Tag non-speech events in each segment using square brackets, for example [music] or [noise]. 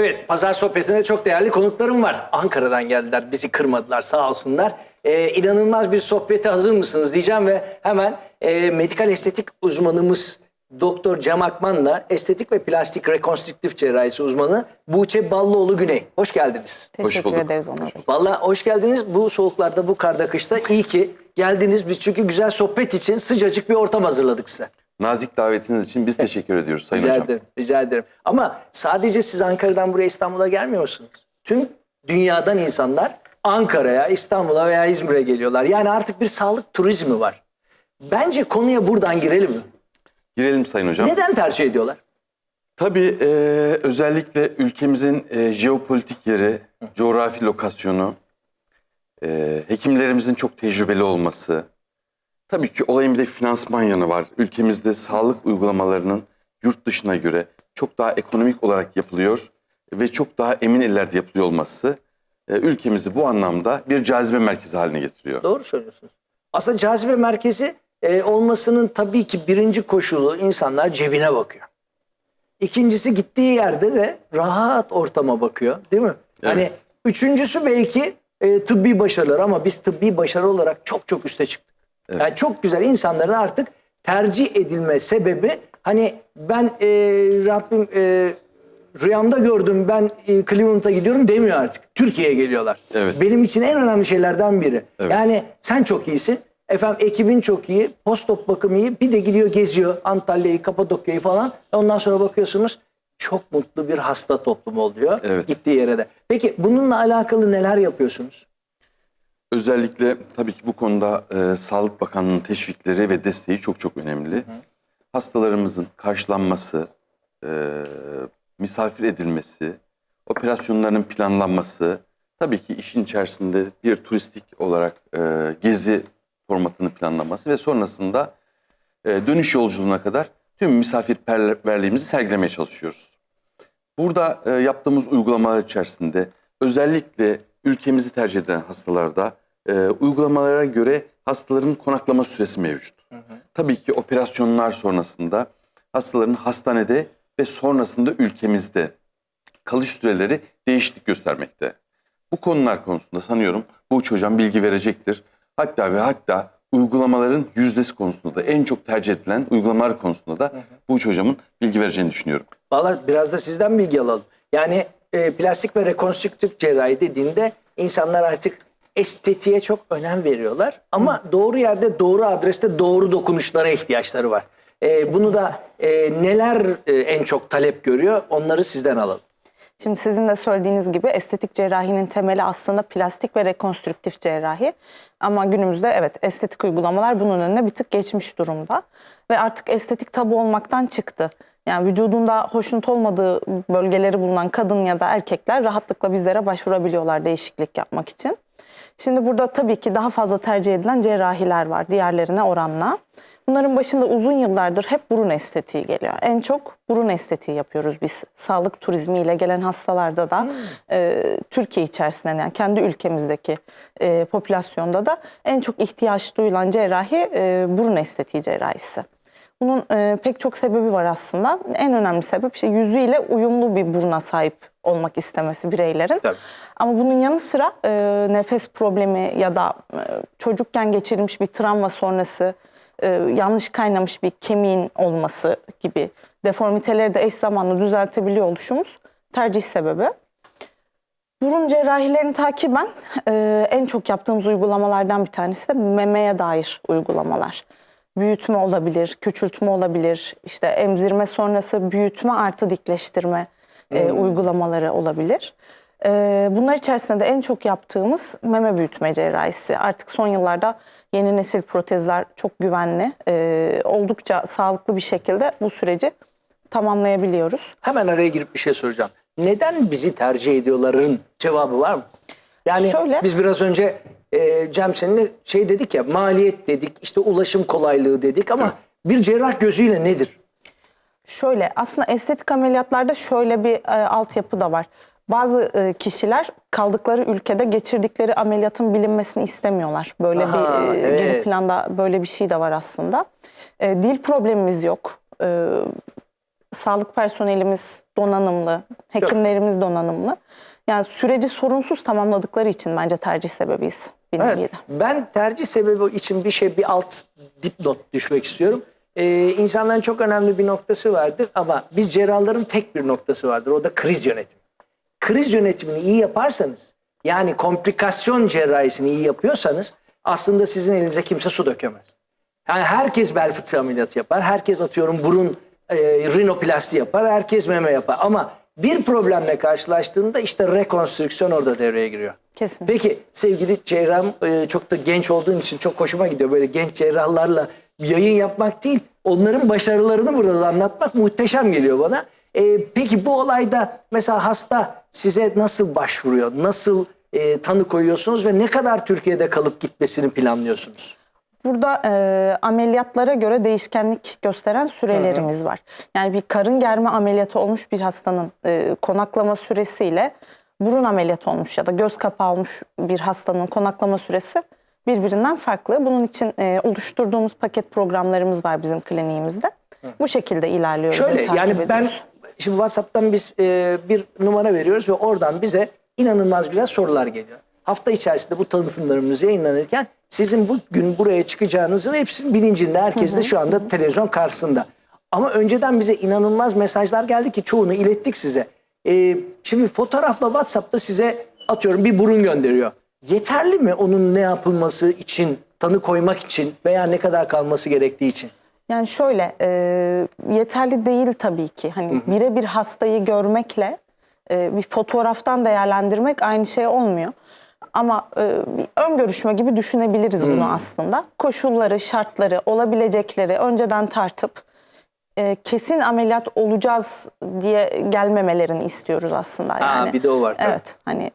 Evet, pazar sohbetinde çok değerli konuklarım var. Ankara'dan geldiler, bizi kırmadılar sağ olsunlar. Ee, inanılmaz bir sohbete hazır mısınız diyeceğim ve hemen e, medikal estetik uzmanımız Doktor Cem Akman'la estetik ve plastik rekonstrüktif cerrahisi uzmanı Buğçe Ballıoğlu Güney. Hoş geldiniz. Teşekkür bulduk. ederiz Onur Bey. Vallahi hoş geldiniz. Bu soğuklarda, bu karda, kışta iyi ki geldiniz. Biz çünkü güzel sohbet için sıcacık bir ortam hazırladık size. Nazik davetiniz için biz teşekkür ediyoruz Sayın Rica Hocam. ederim, rica ederim. Ama sadece siz Ankara'dan buraya İstanbul'a gelmiyor musunuz? Tüm dünyadan insanlar Ankara'ya, İstanbul'a veya İzmir'e geliyorlar. Yani artık bir sağlık turizmi var. Bence konuya buradan girelim mi? Girelim Sayın Hocam. Neden tercih ediyorlar? Tabii e, özellikle ülkemizin e, jeopolitik yeri, coğrafi lokasyonu, e, hekimlerimizin çok tecrübeli olması, tabii ki olayın bir de finansman yanı var. Ülkemizde sağlık uygulamalarının yurt dışına göre çok daha ekonomik olarak yapılıyor ve çok daha emin ellerde yapılıyor olması e, ülkemizi bu anlamda bir cazibe merkezi haline getiriyor. Doğru söylüyorsunuz. Aslında cazibe merkezi e, olmasının tabii ki birinci koşulu insanlar cebine bakıyor. İkincisi gittiği yerde de rahat ortama bakıyor değil mi? Hani Evet. üçüncüsü belki e, tıbbi başarılar ama biz tıbbi başarı olarak çok çok üste çıktık. Yani çok güzel insanların artık tercih edilme sebebi hani ben e, Rabbim e, rüyamda gördüm ben e, Cleveland'a gidiyorum demiyor artık. Türkiye'ye geliyorlar. Evet. Benim için en önemli şeylerden biri. Evet. Yani sen çok iyisin. Efendim ekibin çok iyi. Postop bakım iyi. Bir de gidiyor geziyor Antalya'yı, Kapadokya'yı falan. Ondan sonra bakıyorsunuz çok mutlu bir hasta toplumu oluyor. Evet. Gittiği yere de. Peki bununla alakalı neler yapıyorsunuz? Özellikle tabii ki bu konuda e, Sağlık Bakanlığı'nın teşvikleri ve desteği çok çok önemli. Hastalarımızın karşılanması, e, misafir edilmesi, operasyonların planlanması, tabii ki işin içerisinde bir turistik olarak e, gezi formatını planlaması ve sonrasında e, dönüş yolculuğuna kadar tüm misafirperverliğimizi sergilemeye çalışıyoruz. Burada e, yaptığımız uygulamalar içerisinde özellikle ülkemizi tercih eden hastalarda e, uygulamalara göre hastaların konaklama süresi mevcut. Tabii ki operasyonlar sonrasında hastaların hastanede ve sonrasında ülkemizde kalış süreleri değişiklik göstermekte. Bu konular konusunda sanıyorum Buğç Hocam bilgi verecektir. Hatta ve hatta uygulamaların yüzdesi konusunda da en çok tercih edilen uygulamalar konusunda da Buğç Hocam'ın bilgi vereceğini düşünüyorum. Valla biraz da sizden bilgi alalım. Yani e, plastik ve rekonstrüktif cerrahi dediğinde insanlar artık estetiğe çok önem veriyorlar. Ama doğru yerde, doğru adreste, doğru dokunuşlara ihtiyaçları var. E, bunu da e, neler e, en çok talep görüyor onları sizden alalım. Şimdi sizin de söylediğiniz gibi estetik cerrahinin temeli aslında plastik ve rekonstrüktif cerrahi. Ama günümüzde evet estetik uygulamalar bunun önüne bir tık geçmiş durumda. Ve artık estetik tabu olmaktan çıktı. Yani vücudunda hoşnut olmadığı bölgeleri bulunan kadın ya da erkekler rahatlıkla bizlere başvurabiliyorlar değişiklik yapmak için. Şimdi burada tabii ki daha fazla tercih edilen cerrahiler var diğerlerine oranla. Bunların başında uzun yıllardır hep burun estetiği geliyor. En çok burun estetiği yapıyoruz biz. Sağlık turizmiyle gelen hastalarda da e, Türkiye içerisinde yani kendi ülkemizdeki e, popülasyonda da en çok ihtiyaç duyulan cerrahi e, burun estetiği cerrahisi. Bunun e, pek çok sebebi var aslında. En önemli sebep işte yüzüyle uyumlu bir buruna sahip olmak istemesi bireylerin. Tabii. Ama bunun yanı sıra e, nefes problemi ya da e, çocukken geçirilmiş bir travma sonrası e, yanlış kaynamış bir kemiğin olması gibi deformiteleri de eş zamanlı düzeltebiliyor oluşumuz tercih sebebi. Burun cerrahilerini takiben e, en çok yaptığımız uygulamalardan bir tanesi de memeye dair uygulamalar. Büyütme olabilir, küçültme olabilir, işte emzirme sonrası büyütme artı dikleştirme e, uygulamaları olabilir. E, bunlar içerisinde de en çok yaptığımız meme büyütme cerrahisi. Artık son yıllarda yeni nesil protezler çok güvenli, e, oldukça sağlıklı bir şekilde bu süreci tamamlayabiliyoruz. Hemen araya girip bir şey soracağım. Neden bizi tercih ediyorların cevabı var mı? Yani Şöyle- biz biraz önce e, Cem seninle şey dedik ya maliyet dedik işte ulaşım kolaylığı dedik ama bir cerrah gözüyle nedir? Şöyle aslında estetik ameliyatlarda şöyle bir e, altyapı da var. Bazı e, kişiler kaldıkları ülkede geçirdikleri ameliyatın bilinmesini istemiyorlar. Böyle Aha, bir e, geri evet. planda böyle bir şey de var aslında. E, dil problemimiz yok. E, Sağlık personelimiz donanımlı, hekimlerimiz donanımlı. Yani süreci sorunsuz tamamladıkları için bence tercih sebebiyiz. Evet, ben tercih sebebi için bir şey bir alt dipnot düşmek istiyorum. Ee, insanların çok önemli bir noktası vardır ama biz cerrahların tek bir noktası vardır. O da kriz yönetimi. Kriz yönetimini iyi yaparsanız yani komplikasyon cerrahisini iyi yapıyorsanız aslında sizin elinize kimse su dökemez. Yani herkes bel fıtığı ameliyatı yapar. Herkes atıyorum burun e, rinoplasti yapar. Herkes meme yapar. Ama bir problemle karşılaştığında işte rekonstrüksiyon orada devreye giriyor. Kesin. Peki sevgili cerrahım e, çok da genç olduğun için çok hoşuma gidiyor. Böyle genç cerrahlarla yayın yapmak değil, onların başarılarını burada da anlatmak muhteşem geliyor bana. E, peki bu olayda mesela hasta size nasıl başvuruyor? Nasıl e, tanı koyuyorsunuz ve ne kadar Türkiye'de kalıp gitmesini planlıyorsunuz? Burada e, ameliyatlara göre değişkenlik gösteren sürelerimiz var. Yani bir karın germe ameliyatı olmuş bir hastanın e, konaklama süresiyle burun ameliyatı olmuş ya da göz kapağı olmuş bir hastanın konaklama süresi birbirinden farklı. Bunun için e, oluşturduğumuz paket programlarımız var bizim kliniğimizde. Bu şekilde ilerliyoruz. Şöyle yani ben ediyoruz. şimdi WhatsApp'tan biz e, bir numara veriyoruz ve oradan bize inanılmaz güzel sorular geliyor. Hafta içerisinde bu tanıtımlarımız yayınlanırken sizin bugün buraya çıkacağınızın hepsinin bilincinde. Herkes de şu anda televizyon karşısında. Ama önceden bize inanılmaz mesajlar geldi ki çoğunu ilettik size. E, şimdi fotoğrafla WhatsApp'ta size atıyorum bir burun gönderiyor. Yeterli mi onun ne yapılması için, tanı koymak için veya ne kadar kalması gerektiği için? Yani şöyle e, yeterli değil tabii ki. Hani birebir hastayı görmekle e, bir fotoğraftan değerlendirmek aynı şey olmuyor. Ama e, bir ön görüşme gibi düşünebiliriz bunu aslında. Koşulları, şartları, olabilecekleri önceden tartıp e, kesin ameliyat olacağız diye gelmemelerini istiyoruz aslında. Aa, Yani. bir de o var tabii. Evet hani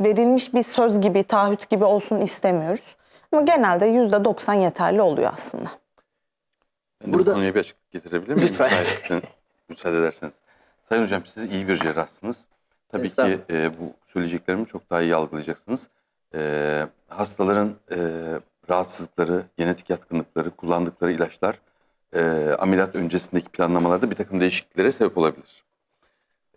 verilmiş bir söz gibi, taahhüt gibi olsun istemiyoruz. Ama genelde %90 yeterli oluyor aslında. Ben Burada- bu konuya bir açıklık getirebilir miyim? Lütfen. Müsaade, müsaade ederseniz. Sayın Hocam siz iyi bir cerrahsınız. Tabii ki e, bu söyleyeceklerimi çok daha iyi algılayacaksınız. E, hastaların e, rahatsızlıkları, genetik yatkınlıkları, kullandıkları ilaçlar e, ameliyat öncesindeki planlamalarda bir takım değişikliklere sebep olabilir.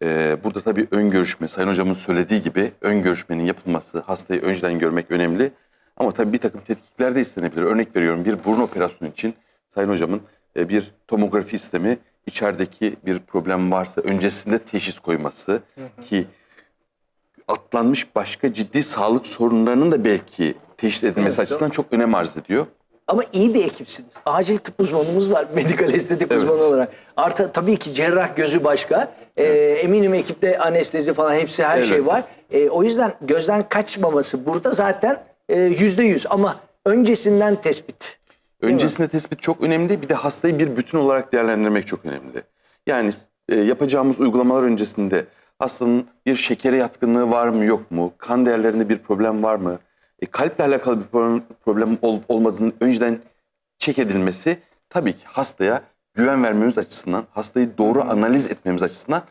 E, burada tabii ön görüşme, Sayın Hocamın söylediği gibi ön görüşmenin yapılması, hastayı önceden görmek önemli. Ama tabii bir takım tetkikler de istenebilir. Örnek veriyorum bir burun operasyonu için Sayın Hocamın e, bir tomografi istemi, içerideki bir problem varsa öncesinde teşhis koyması ki atlanmış başka ciddi sağlık sorunlarının da belki teşhis edilmesi Evet, açısından çok önem arz ediyor. Ama iyi bir ekipsiniz. Acil tıp uzmanımız var. [laughs] Medikal estetik Evet. uzmanı olarak. Artı tabii ki cerrah gözü başka. Ee, eminim ekipte anestezi falan hepsi her şey Elbette. var. Ee, o yüzden gözden kaçmaması burada zaten e, yüzde yüz. Ama öncesinden tespit. Öncesinde tespit çok önemli. Bir de hastayı bir bütün olarak değerlendirmek çok önemli. Yani e, yapacağımız uygulamalar öncesinde hastanın bir şekere yatkınlığı var mı yok mu? Kan değerlerinde bir problem var mı? E, kalple alakalı bir problem, problem olup olmadığının önceden çek edilmesi tabii ki hastaya güven vermemiz açısından, hastayı doğru analiz etmemiz açısından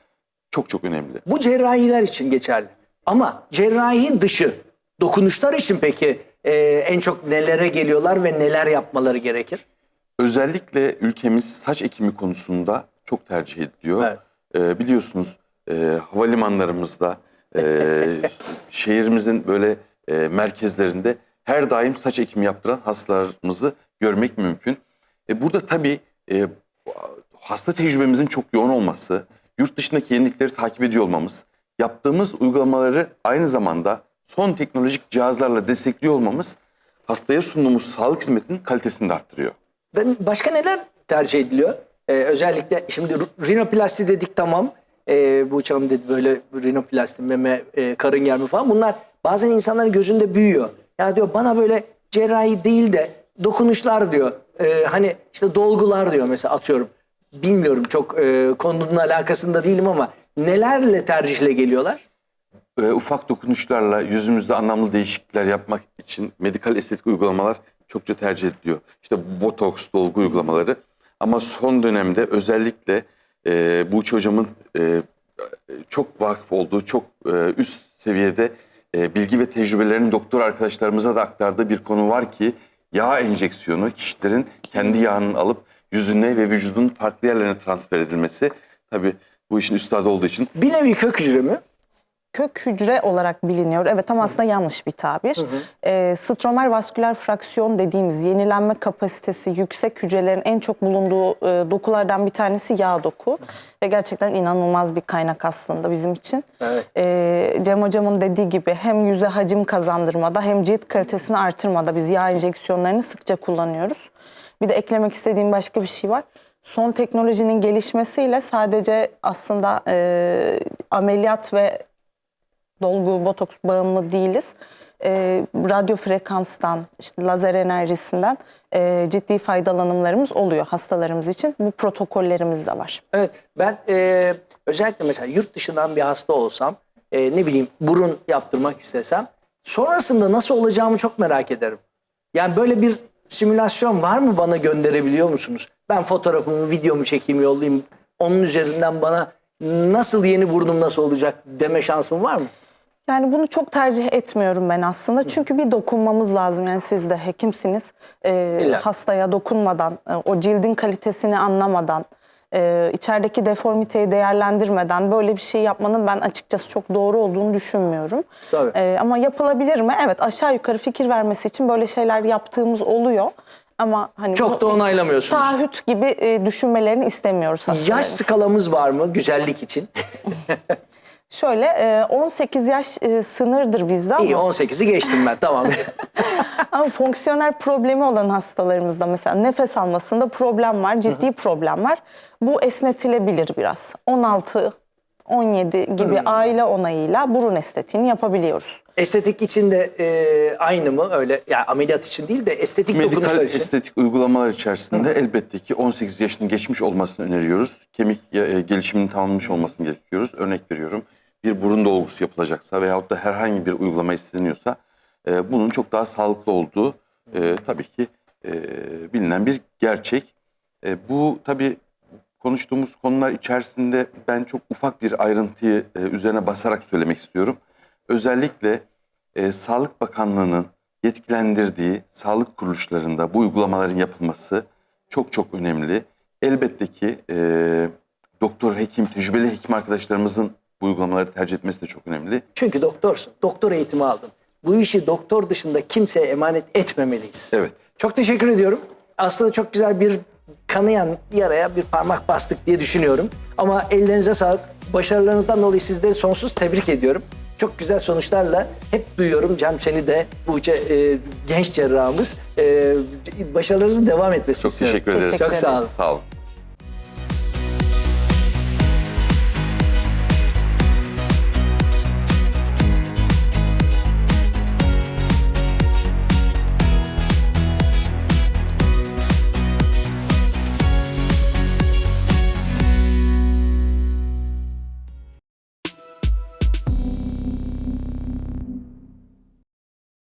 çok çok önemli. Bu cerrahiler için geçerli. Ama cerrahi dışı dokunuşlar için peki e, en çok nelere geliyorlar ve neler yapmaları gerekir? Özellikle ülkemiz saç ekimi konusunda çok tercih ediliyor. Evet. Ee, biliyorsunuz e, havalimanlarımızda, e, [laughs] şehrimizin böyle e, merkezlerinde her daim saç ekimi yaptıran hastalarımızı görmek mümkün. E, burada tabii e, hasta tecrübemizin çok yoğun olması, yurt dışındaki yenilikleri takip ediyor olmamız, yaptığımız uygulamaları aynı zamanda son teknolojik cihazlarla destekliyor olmamız hastaya sunduğumuz sağlık hizmetinin kalitesini de arttırıyor. Ben- Başka neler tercih ediliyor? Ee, özellikle şimdi rinoplasti dedik tamam. Ee, bu canım dedi böyle rinoplasti, meme, e, karın germe falan. Bunlar bazen insanların gözünde büyüyor. Ya diyor bana böyle cerrahi değil de dokunuşlar diyor. Ee, hani işte dolgular diyor mesela atıyorum. Bilmiyorum çok e, konunun alakasında değilim ama nelerle tercihle geliyorlar? E, ufak dokunuşlarla yüzümüzde anlamlı değişiklikler yapmak için medikal estetik uygulamalar çokça tercih ediliyor. İşte botoks, dolgu uygulamaları. Ama son dönemde özellikle e, Buğç Hocam'ın e, çok vakıf olduğu, çok e, üst seviyede e, bilgi ve tecrübelerini doktor arkadaşlarımıza da aktardığı bir konu var ki yağ enjeksiyonu kişilerin kendi yağını alıp yüzüne ve vücudun farklı yerlerine transfer edilmesi. tabii bu işin üstadı olduğu için Bir nevi kök hücre mi? Kök hücre olarak biliniyor. Evet ama aslında yanlış bir tabir. Ee, stromal vasküler fraksiyon dediğimiz yenilenme kapasitesi yüksek hücrelerin en çok bulunduğu e, dokulardan bir tanesi yağ doku. Ve gerçekten inanılmaz bir kaynak aslında bizim için. Evet. Ee, Cem Hocam'ın dediği gibi hem yüze hacim kazandırmada hem cilt kalitesini artırmada biz yağ enjeksiyonlarını sıkça kullanıyoruz. Bir de eklemek istediğim başka bir şey var. Son teknolojinin gelişmesiyle sadece aslında e, ameliyat ve dolgu, botoks bağımlı değiliz. E, radyo frekanstan, işte lazer enerjisinden e, ciddi faydalanımlarımız oluyor hastalarımız için. Bu protokollerimiz de var. Evet ben e, özellikle mesela yurt dışından bir hasta olsam e, ne bileyim burun yaptırmak istesem sonrasında nasıl olacağımı çok merak ederim. Yani böyle bir simülasyon var mı bana gönderebiliyor musunuz? Ben fotoğrafımı, videomu çekeyim yollayayım. Onun üzerinden bana nasıl yeni burnum nasıl olacak deme şansım var mı? Yani bunu çok tercih etmiyorum ben aslında. Çünkü bir dokunmamız lazım. Yani siz de hekimsiniz. İlla. hastaya dokunmadan, e, o cildin kalitesini anlamadan, e, içerideki deformiteyi değerlendirmeden böyle bir şey yapmanın ben açıkçası çok doğru olduğunu düşünmüyorum. Tabii. Ee, ama yapılabilir mi? Evet aşağı yukarı fikir vermesi için böyle şeyler yaptığımız oluyor. Ama hani Çok da onaylamıyorsunuz. taahhüt gibi e, düşünmelerini istemiyoruz Yaş skalamız var mı güzellik için? [laughs] Şöyle e, 18 yaş e, sınırdır bizde ama İyi 18'i geçtim ben tamam. [laughs] [laughs] Ama fonksiyonel problemi olan hastalarımızda mesela nefes almasında problem var, ciddi problem var. Bu esnetilebilir biraz. 16 17 gibi aile onayıyla burun estetiğini yapabiliyoruz. Estetik için de e, aynı mı öyle? Yani ameliyat için değil de estetik medikal dokunuşlar için. estetik uygulamalar içerisinde elbette ki 18 yaşının geçmiş olmasını öneriyoruz. Kemik e, gelişiminin tamamlamış olmasını gerekiyoruz. Örnek veriyorum bir burun dolgusu yapılacaksa veyahut da herhangi bir uygulama isteniyorsa e, bunun çok daha sağlıklı olduğu e, tabii ki e, bilinen bir gerçek. E, bu tabii konuştuğumuz konular içerisinde ben çok ufak bir ayrıntıyı e, üzerine basarak söylemek istiyorum. Özellikle e, Sağlık Bakanlığı'nın yetkilendirdiği sağlık kuruluşlarında bu uygulamaların yapılması çok çok önemli. Elbette ki e, doktor, hekim, tecrübeli hekim arkadaşlarımızın bu uygulamaları tercih etmesi de çok önemli. Çünkü doktorsun. Doktor eğitimi aldın. Bu işi doktor dışında kimseye emanet etmemeliyiz. Evet. Çok teşekkür ediyorum. Aslında çok güzel bir kanayan yaraya bir parmak bastık diye düşünüyorum. Ama ellerinize sağlık. Başarılarınızdan dolayı sizleri sonsuz tebrik ediyorum. Çok güzel sonuçlarla hep duyuyorum Cem seni de bu ce- e, genç cerrahımız e, başarılarınızın devam etmesi Çok istiyorum. teşekkür ederiz. Çok sağ olun. Sağ olun.